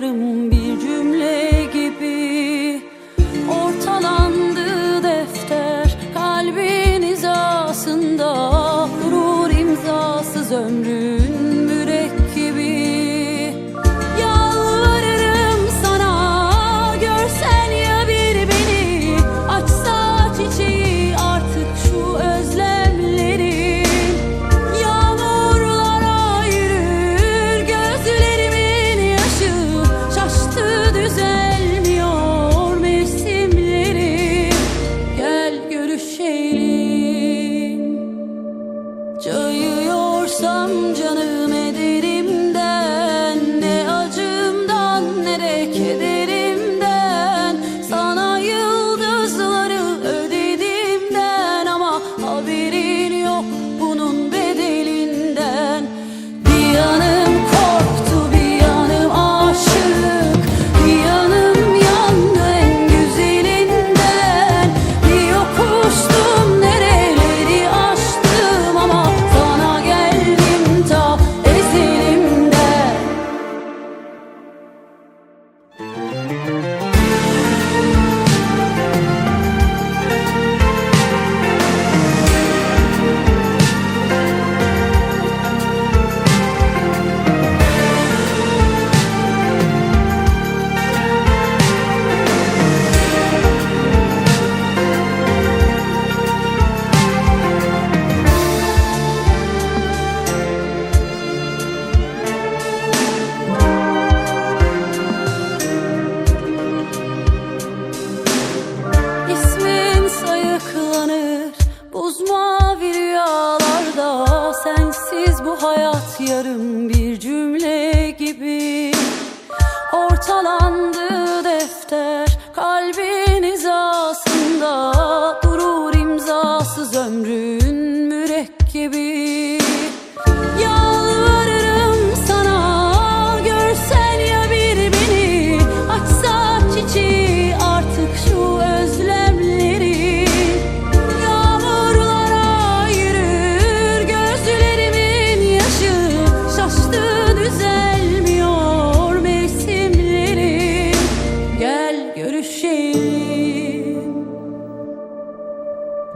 ser humano. some general İsmin sayıklanır buz mavi rüyalarda Sensiz bu hayat yarım